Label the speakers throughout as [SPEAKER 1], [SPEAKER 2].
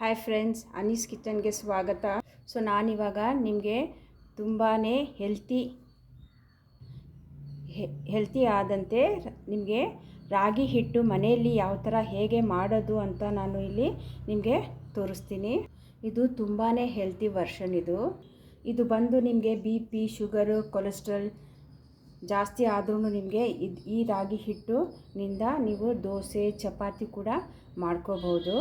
[SPEAKER 1] Hi friends Anees ಕಿಚನ್ಗೆ ಸ್ವಾಗತ so ನಾನಿವಾಗ ನಿಮಗೆ ತುಂಬಾ ಹೆಲ್ತಿ ಹೆಲ್ತಿ ಆದಂತೆ ನಿಮಗೆ ರಾಗಿ ಹಿಟ್ಟು ಮನೆಯಲ್ಲಿ ಯಾವ ಥರ ಹೇಗೆ ಮಾಡೋದು ಅಂತ ನಾನು ಇಲ್ಲಿ ನಿಮಗೆ ತೋರಿಸ್ತೀನಿ ಇದು ತುಂಬಾ ಹೆಲ್ತಿ ವರ್ಷನ್ ಇದು ಇದು ಬಂದು ನಿಮಗೆ ಬಿ ಪಿ ಶುಗರು ಕೊಲೆಸ್ಟ್ರಾಲ್ ಜಾಸ್ತಿ ಆದ್ರೂ ನಿಮಗೆ ಇದು ಈ ರಾಗಿ ಹಿಟ್ಟುನಿಂದ ನೀವು ದೋಸೆ, ಚಪಾತಿ ಕೂಡ ಮಾಡ್ಕೋಬೋದು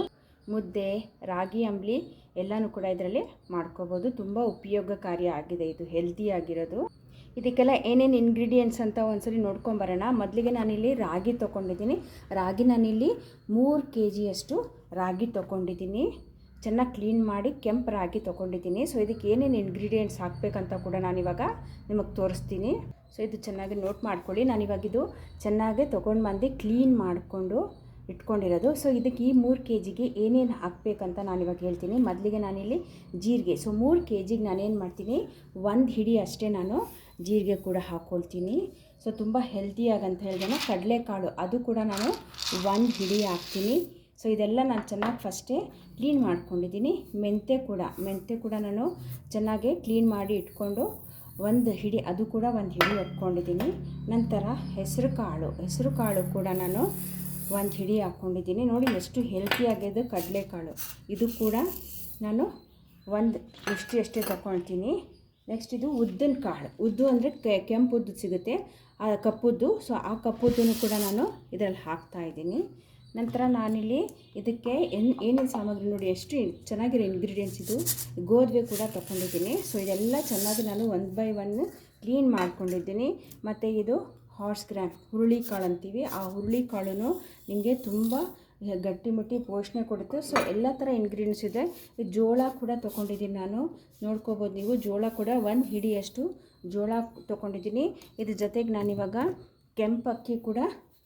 [SPEAKER 1] ಮುದ್ದೆ, ರಾಗಿ, ಅಂಬಲಿ ಎಲ್ಲನೂ ಕೂಡ ಇದರಲ್ಲಿ ಮಾಡ್ಕೋಬೋದು. ತುಂಬ ಉಪಯೋಗಕಾರಿ ಆಗಿದೆ ಇದು ಹೆಲ್ದಿ ಆಗಿರೋದು. ಇದಕ್ಕೆಲ್ಲ ಏನೇನು ಇಂಗ್ರೀಡಿಯೆಂಟ್ಸ್ ಅಂತ ಒಂದ್ಸರಿ ನೋಡ್ಕೊಂಬರೋಣ ಮೊದಲಿಗೆ ನಾನಿಲ್ಲಿ ರಾಗಿ ತೊಗೊಂಡಿದ್ದೀನಿ. ರಾಗಿ ನಾನಿಲ್ಲಿ ಮೂರು ಕೆ ಜಿಯಷ್ಟು ರಾಗಿ ತೊಗೊಂಡಿದ್ದೀನಿ. ಚೆನ್ನಾಗಿ ಕ್ಲೀನ್ ಮಾಡಿ ಕೆಂಪು ರಾಗಿ ತೊಗೊಂಡಿದ್ದೀನಿ. ಸೊ ಇದಕ್ಕೆ ಏನೇನು ಇಂಗ್ರೀಡಿಯೆಂಟ್ಸ್ ಹಾಕಬೇಕಂತ ಕೂಡ ನಾನಿವಾಗ ನಿಮಗೆ ತೋರಿಸ್ತೀನಿ. ಸೊ ಇದು ಚೆನ್ನಾಗಿ ನೋಟ್ ಮಾಡ್ಕೊಳ್ಳಿ. ನಾನಿವಾಗಿದು ಚೆನ್ನಾಗಿ ತೊಗೊಂಡು ಬಂದು ಕ್ಲೀನ್ ಮಾಡಿಕೊಂಡು ಇಟ್ಕೊಂಡಿರೋದು. ಸೊ ಇದಕ್ಕೆ ಈ ಮೂರು ಕೆ ಜಿಗೆ ಏನೇನು ಹಾಕಬೇಕಂತ ನಾನಿವಾಗ ಹೇಳ್ತೀನಿ. ಮೊದಲಿಗೆ ನಾನಿಲ್ಲಿ ಜೀರಿಗೆ ಸೊ ಮೂರು ಕೆ ಜಿಗೆ ನಾನೇನು ಮಾಡ್ತೀನಿ, ಒಂದು ಹಿಡಿ ಅಷ್ಟೇ ನಾನು ಜೀರಿಗೆ ಕೂಡ ಹಾಕ್ಕೊಳ್ತೀನಿ ಸೊ ತುಂಬ ಹೆಲ್ತಿಯಾಗಂತ ಹೇಳಿದ್ರೆ ಕಡಲೆಕಾಳು, ಅದು ಕೂಡ ನಾನು ಒಂದು ಹಿಡಿ ಹಾಕ್ತೀನಿ. ಸೊ ಇದೆಲ್ಲ ನಾನು ಚೆನ್ನಾಗಿ ಫಸ್ಟೇ ಕ್ಲೀನ್ ಮಾಡ್ಕೊಂಡಿದ್ದೀನಿ. ಮೆಂತೆ ಕೂಡ ಮೆಂತೆ ಕೂಡ ನಾನು ಚೆನ್ನಾಗಿ ಕ್ಲೀನ್ ಮಾಡಿ ಇಟ್ಕೊಂಡು ಒಂದು ಹಿಡಿ, ಅದು ಕೂಡ ಒಂದು ಹಿಡಿ ಹೊತ್ಕೊಂಡಿದ್ದೀನಿ ನಂತರ ಹೆಸರು ಕಾಳು ಹೆಸರು ಕಾಳು ಕೂಡ ನಾನು ಒಂದು ಹಿಡಿ ಹಾಕ್ಕೊಂಡಿದ್ದೀನಿ ನೋಡಿ ಎಷ್ಟು ಹೆಲ್ತಿಯಾಗಿದೆ ಕಡಲೆಕಾಳು. ಇದು ಕೂಡ ನಾನು ಒಂದು ಇಷ್ಟು ಎಷ್ಟೇ ತಗೊಳ್ತೀನಿ ನೆಕ್ಸ್ಟ್ ಇದು ಉದ್ದಿನ ಕಾಳು ಉದ್ದು ಅಂದರೆ ಕೆಂಪು ಉದ್ದು ಸಿಗುತ್ತೆ. ಆ ಕಪ್ಪುದ್ದು ಸೊ ಆ ಕಪ್ಪುದ್ದನ್ನು ಕೂಡ ನಾನು ಇದರಲ್ಲಿ ಹಾಕ್ತಾ ಇದ್ದೀನಿ. ನಂತರ ನಾನಿಲ್ಲಿ ಇದಕ್ಕೆ ಏನು, ಏನೇನು ಸಾಮಗ್ರಿ ನೋಡಿ, ಎಷ್ಟು ಚೆನ್ನಾಗಿರೋ ಇಂಗ್ರೀಡಿಯೆಂಟ್ಸ್ ಇದು. ಗೋಧಿ ಕೂಡ ತಗೊಂಡಿದ್ದೀನಿ ಸೊ ಇದೆಲ್ಲ ಚೆನ್ನಾಗಿ ನಾನು ಒನ್ ಬೈ ಒನ್ ಕ್ಲೀನ್ ಮಾಡ್ಕೊಂಡಿದ್ದೀನಿ. ಮತ್ತು ಇದು ಹಾರ್ಸ್ ಗ್ರಾಮ್ ಹುರುಳಿ ಕಾಳು ಅಂತೀವಿ. ಆ ಹುರುಳಿ ಕಾಳು ನಿಮಗೆ ತುಂಬ ಗಟ್ಟಿಮುಟ್ಟಿ ಪೋಷಣೆ ಕೊಡುತ್ತೆ. ಸೊ ಎಲ್ಲ ಥರ ಇಂಗ್ರೀಡಿಯೆಂಟ್ಸ್ ಇದೆ. ಜೋಳ ಕೂಡ ತೊಗೊಂಡಿದ್ದೀನಿ ನಾನು. ನೋಡ್ಕೋಬೋದು ನೀವು. ಜೋಳ ಕೂಡ ಒಂದು ಹಿಡಿಯಷ್ಟು ಜೋಳ ತೊಗೊಂಡಿದ್ದೀನಿ. ಇದ್ರ ಜೊತೆಗೆ ನಾನಿವಾಗ ಕೆಂಪಕ್ಕಿ ಕೂಡ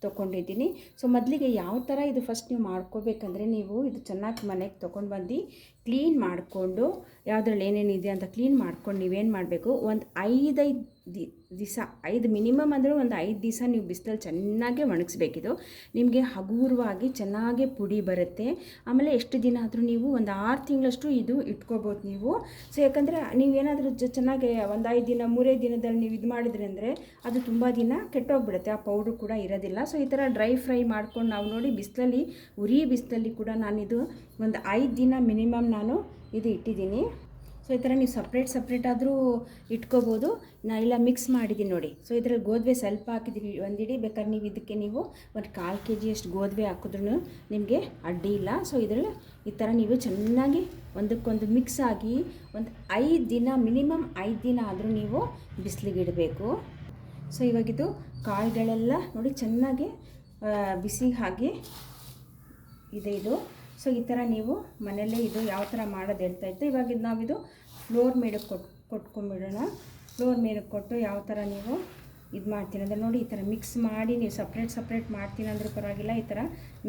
[SPEAKER 1] ತೊಗೊಂಡಿದ್ದೀನಿ. ಸೊ ಮೊದಲಿಗೆ ಯಾವ ಥರ ಇದು ಫಸ್ಟ್ ನೀವು ಮಾಡ್ಕೋಬೇಕಂದ್ರೆ ನೀವು ಇದು ಚೆನ್ನಾಗಿ ಮನೆಗೆ ತೊಗೊಂಡು ಬಂದು ಕ್ಲೀನ್ ಮಾಡಿಕೊಂಡು, ಯಾವುದ್ರಲ್ಲಿ ಏನೇನಿದೆ ಅಂತ ಕ್ಲೀನ್ ಮಾಡ್ಕೊಂಡು ನೀವೇನು ಮಾಡಬೇಕು? ಒಂದು ಐದೈದು ದಿ ದಿವಸ ಐದು ಮಿನಿಮಮ್ ಅಂದರೆ ಒಂದು ಐದು ದಿವಸ ನೀವು ಬಿಸಿಲಲ್ಲಿ ಚೆನ್ನಾಗಿ ಒಣಗಿಸ್ಬೇಕಿದು. ನಿಮಗೆ ಹಗುರವಾಗಿ ಚೆನ್ನಾಗಿ ಪುಡಿ ಬರುತ್ತೆ. ಆಮೇಲೆ ಎಷ್ಟು ದಿನ ಆದರೂ ನೀವು ಒಂದು ಆರು ತಿಂಗಳಷ್ಟು ಇದು ಇಟ್ಕೋಬೋದು ನೀವು. ಸೊ ಯಾಕಂದರೆ ನೀವೇನಾದರೂ ಜ ಚೆನ್ನಾಗಿ ಒಂದು ಐದು ದಿನ, ಮೂರೇ ದಿನದಲ್ಲಿ ನೀವು ಇದು ಮಾಡಿದ್ರಿ ಅಂದರೆ ಅದು ತುಂಬ ದಿನ ಕೆಟ್ಟೋಗ್ಬಿಡುತ್ತೆ. ಆ ಪೌಡ್ರು ಕೂಡ ಇರೋದಿಲ್ಲ. ಸೊ ಈ ಥರ ಡ್ರೈ ಫ್ರೈ ಮಾಡ್ಕೊಂಡು ನಾವು ನೋಡಿ ಬಿಸಿಲಲ್ಲಿ, ಉರಿ ಬಿಸಿಲಲ್ಲಿ ಕೂಡ ನಾನಿದು ಒಂದು ಐದು ದಿನ ಮಿನಿಮಮ್ ನಾನು ಇದು ಇಟ್ಟಿದ್ದೀನಿ. ಸೊ, ಈ ಥರ ನೀವು ಸಪ್ರೇಟ್ ಸಪ್ರೇಟ್ ಆದರೂ ಇಟ್ಕೋಬೋದು. ಇಲ್ಲ ಮಿಕ್ಸ್ ಮಾಡಿದ್ದೀನಿ ನೋಡಿ. ಸೊ ಇದರಲ್ಲಿ ಗೋಧಿ ಸ್ವಲ್ಪ ಹಾಕಿದ್ದೀನಿ ಒಂದಿಡಿ ಬೇಕಾದ್ರೆ ನೀವು ಇದಕ್ಕೆ ನೀವು ಒಂದು ಕಾಲು ಕೆ ಜಿಯಷ್ಟು ಗೋಧಿ ಹಾಕಿದ್ರೂ ನಿಮಗೆ ಅಡ್ಡಿ ಇಲ್ಲ. ಸೊ ಇದರಲ್ಲಿ ಈ ಥರ ನೀವು ಚೆನ್ನಾಗಿ ಒಂದಕ್ಕೊಂದು ಮಿಕ್ಸ್ ಆಗಿ ಒಂದು ಐದು ದಿನ ಮಿನಿಮಮ್ ಐದು ದಿನ ಆದರೂ ನೀವು ಬಿಸಿಲಿಗಿಡಬೇಕು ಸೊ ಇವಾಗಿದು ಕಾಳುಗಳೆಲ್ಲ ನೋಡಿ ಚೆನ್ನಾಗಿ ಬಿಸಿ ಹಾಗೆ ಇದೆ ಇದು. ಸೊ ಈ ಥರ ನೀವು ಮನೆಯಲ್ಲೇ ಇದು ಯಾವ ಥರ ಮಾಡೋದು ಹೇಳ್ತಾ ಇತ್ತು. ಇವಾಗ ಇದು ನಾವಿದು ಫ್ಲೋರ್ ಮೇಡಕ್ಕೆ ಕೊಟ್ಟು ಕೊಟ್ಕೊಂಡ್ಬಿಡೋಣ. ಫ್ಲೋರ್ ಮೇಡಕ್ಕೆ ಕೊಟ್ಟು ಯಾವ ಥರ ನೀವು ಇದು ಮಾಡ್ತೀನಿ ಅಂದರೆ ನೋಡಿ ಈ ಥರ ಮಿಕ್ಸ್ ಮಾಡಿ ನೀವು ಸಪ್ರೇಟ್ ಸಪ್ರೇಟ್ ಮಾಡ್ತೀನಿ ಅಂದರೂ ಪರವಾಗಿಲ್ಲ. ಈ ಥರ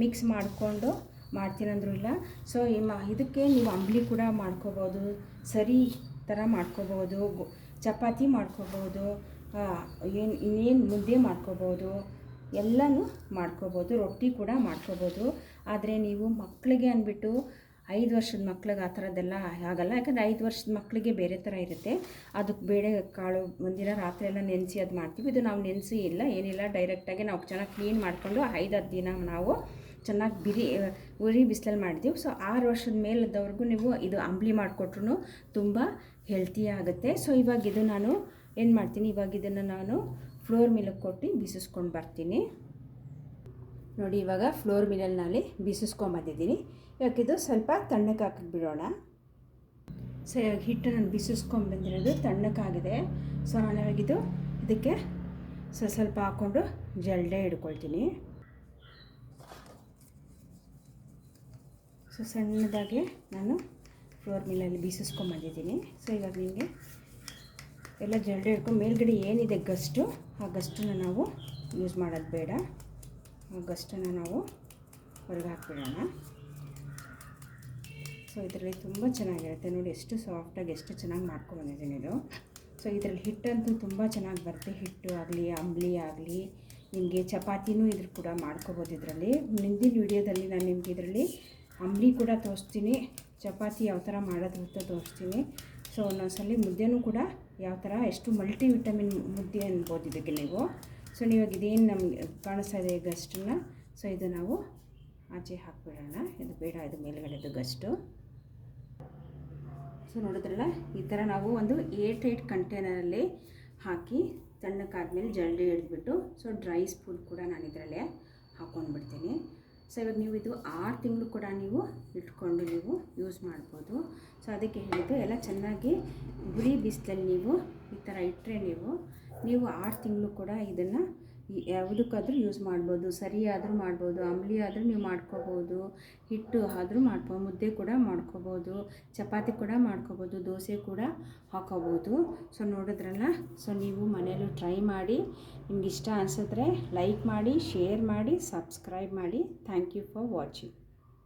[SPEAKER 1] ಮಿಕ್ಸ್ ಮಾಡಿಕೊಂಡು ಮಾಡ್ತೀನಂದ್ರೂ ಇಲ್ಲ. ಸೊ ಮ, ಇದಕ್ಕೆ ನೀವು ಅಂಬ್ಲಿ ಕೂಡ ಮಾಡ್ಕೋಬೋದು, ಸರಿ ಥರ ಮಾಡ್ಕೋಬೋದು ಚಪಾತಿ ಮಾಡ್ಕೋಬೋದು ಏನು, ಇನ್ನೇನು ಮುದ್ದೆ ಮಾಡ್ಕೋಬೋದು, ಎಲ್ಲನೂ ಮಾಡ್ಕೋಬೋದು, ರೊಟ್ಟಿ ಕೂಡ ಮಾಡ್ಕೋಬೋದು. ಆದರೆ ನೀವು ಮಕ್ಕಳಿಗೆ ಅಂದ್ಬಿಟ್ಟು ಐದು ವರ್ಷದ ಮಕ್ಳಿಗೆ ಆ ಥರದ್ದೆಲ್ಲ ಆಗಲ್ಲ. ಯಾಕಂದರೆ ಐದು ವರ್ಷದ ಮಕ್ಕಳಿಗೆ ಬೇರೆ ಥರ ಇರುತ್ತೆ. ಅದಕ್ಕೆ ಬೇಳೆ ಕಾಳು ಒಂದಿನ ರಾತ್ರಿ ಎಲ್ಲ ನೆನೆಸಿ ಅದು ಮಾಡ್ತೀವಿ. ಇದು ನಾವು ನೆನೆಸಿ ಇಲ್ಲ, ಏನಿಲ್ಲ. ಡೈರೆಕ್ಟಾಗಿ ನಾವು ಚೆನ್ನಾಗಿ ಕ್ಲೀನ್ ಮಾಡಿಕೊಂಡು ಐದು, ಹತ್ತು ದಿನ ನಾವು ಚೆನ್ನಾಗಿ ಬಿರಿ, ಉರಿ ಬಿಸಿಲಲ್ಲಿ ಮಾಡಿದ್ದೀವಿ. ಸೊ ಆರು ವರ್ಷದ ಮೇಲದವ್ರಿಗೂ ನೀವು ಇದು ಅಂಬ್ಲಿ ಮಾಡಿಕೊಟ್ರು ತುಂಬ ಹೆಲ್ತಿ ಆಗುತ್ತೆ. ಸೊ ಇವಾಗ ಇದು ನಾನು ಏನು ಮಾಡ್ತೀನಿ? ಇವಾಗ ಇದನ್ನು ನಾನು ಫ್ಲೋರ್ ಮಿಲಕ್ಕೆ ಕೊಟ್ಟು ಬಿಸಿಸ್ಕೊಂಡು ಬರ್ತೀನಿ. ನೋಡಿ, ಇವಾಗ ಫ್ಲೋರ್ ಮಿಲಲ್ನಲ್ಲಿ ಬೀಸಿಸ್ಕೊಂಬಂದಿದ್ದೀನಿ ಇವಾಗ ಇದು ಸ್ವಲ್ಪ ತಣ್ಣಕ್ಕೆ ಹಾಕಿ ಬಿಡೋಣ. ಸೊ ಇವಾಗ ಹಿಟ್ಟು ನಾನು ಬಿಸಿಸ್ಕೊಂಬಂದಿರೋದು ತಣ್ಣಕ್ಕಾಗಿದೆ ಸೊ ನಾನು ಇವಾಗಿದು ಇದಕ್ಕೆ ಸೊ, ಸ್ವಲ್ಪ ಹಾಕ್ಕೊಂಡು ಜಲ್ಡೆ ಹಿಡ್ಕೊಳ್ತೀನಿ ಸೊ ಸಣ್ಣದಾಗಿ ನಾನು ಫ್ಲೋರ್ ಮಿಲಲ್ಲಿ ಬೀಸಿಸ್ಕೊಂಬಂದಿದ್ದೀನಿ ಸೊ ಇವಾಗ ನಿಮಗೆ ಎಲ್ಲ ಜಲ್ಡೆ ಹಿಡ್ಕೊಂಡು ಮೇಲ್ಗಡೆ ಏನಿದೆ ಗಸ್ಟು, ಆ ಗಸ್ಟನ್ನು ನಾವು ಯೂಸ್ ಮಾಡೋದು ಬೇಡ. ಗಸ್ಟನ್ನು ನಾವು ಹೊರಗೆ ಹಾಕ್ಬಿಡೋಣ. ಸೊ ಇದರಲ್ಲಿ ತುಂಬ ಚೆನ್ನಾಗಿರುತ್ತೆ. ನೋಡಿ, ಎಷ್ಟು ಸಾಫ್ಟಾಗಿ ಎಷ್ಟು ಚೆನ್ನಾಗಿ ಮಾಡ್ಕೊಬಂದಿದ್ದೀನಿ ಇದು. ಸೊ ಇದರಲ್ಲಿ ಹಿಟ್ಟಂತೂ ತುಂಬ ಚೆನ್ನಾಗಿ ಬರುತ್ತೆ. ಹಿಟ್ಟು ಆಗಲಿ, ಅಂಬ್ಲಿ ಆಗಲಿ, ನಿಮಗೆ ಚಪಾತಿನೂ ಇದ್ರ ಕೂಡ ಮಾಡ್ಕೋಬೋದು ಇದರಲ್ಲಿ. ಮುಂದಿನ ವಿಡಿಯೋದಲ್ಲಿ ನಾನು ನಿಮಗೆ ಇದರಲ್ಲಿ ಅಂಬ್ಲಿ ಕೂಡ ತೋರಿಸ್ತೀನಿ. ಚಪಾತಿ ಯಾವ ಥರ ಮಾಡೋದು ಅಂತ ತೋರಿಸ್ತೀನಿ. ಸೊ ಒಂದೊಂದ್ಸಲಿ ಮುದ್ದೆನೂ ಕೂಡ ಯಾವ ಥರ, ಎಷ್ಟು ಮಲ್ಟಿ ವಿಟಮಿನ್ ಮುದ್ದೆ ಅನ್ಬೋದು ಇದಕ್ಕೆ ನೀವು. ಸೊ ನೀವಾಗ ಇದೇನು ನಮಗೆ ಕಾಣಿಸ್ತಾ ಇದೆ ಗಸ್ಟನ್ನ ಸೊ ಇದು ನಾವು ಆಚೆ ಹಾಕ್ಬಿಡೋಣ. ಇದು ಬೇಡ, ಇದು ಮೇಲ್ಗಡೆದು ಗಸ್ಟು. ಸೊ ನೋಡಿದ್ರಲ್ಲ, ಈ ಥರ ನಾವು ಒಂದು ಏಟ್ ಏಟ್ ಕಂಟೈನರಲ್ಲಿ ಹಾಕಿ ತಣ್ಣಕ್ಕಾದ್ಮೇಲೆ ಜಲ್ಡಿ ಹಿಡಿದ್ಬಿಟ್ಟು ಸೊ, ಡ್ರೈ ಸ್ಪೂನ್ ಕೂಡ ನಾನು ಇದರಲ್ಲೇ ಹಾಕ್ಕೊಂಡ್ಬಿಡ್ತೀನಿ ಸೊ ಇವಾಗ ನೀವು ಇದು ಆರು ತಿಂಗಳು ಕೂಡ ನೀವು ಇಟ್ಕೊಂಡು ನೀವು ಯೂಸ್ ಮಾಡ್ಬೋದು. ಸೊ ಅದಕ್ಕೆ ಹೇಳಿದ್ದು ಎಲ್ಲ ಚೆನ್ನಾಗಿ ಗುರಿ ಬಿಸಿಲಲ್ಲಿ ನೀವು ಈ ಥರ ಇಟ್ಟರೆ ನೀವು ನೀವು ಆರು ತಿಂಗಳು ಕೂಡ ಇದನ್ನು ಯಾವುದಕ್ಕಾದರೂ ಯೂಸ್ ಮಾಡ್ಬೋದು. ಸರಿ ಆದರೂ ಮಾಡ್ಬೋದು. ಅಂಬಲಿ ಆದರೂ ನೀವು ಮಾಡ್ಕೋಬೋದು. ಹಿಟ್ಟು ಆದರೂ ಮಾಡ್ಕೊ, ಮುದ್ದೆ ಕೂಡ ಮಾಡ್ಕೋಬೋದು. ಚಪಾತಿ ಕೂಡ ಮಾಡ್ಕೋಬೋದು. ದೋಸೆ ಕೂಡ ಹಾಕೋಬೋದು. ಸೊ ನೋಡಿದ್ರಲ್ಲ? ಸೊ ನೀವು ಮನೆಯಲ್ಲೂ ಟ್ರೈ ಮಾಡಿ. ನಿಮ್ಗೆ ಇಷ್ಟ ಅನಿಸಿದ್ರೆ ಲೈಕ್ ಮಾಡಿ ಶೇರ್ ಮಾಡಿ ಸಬ್ಸ್ಕ್ರೈಬ್ ಮಾಡಿ. Thank you for watching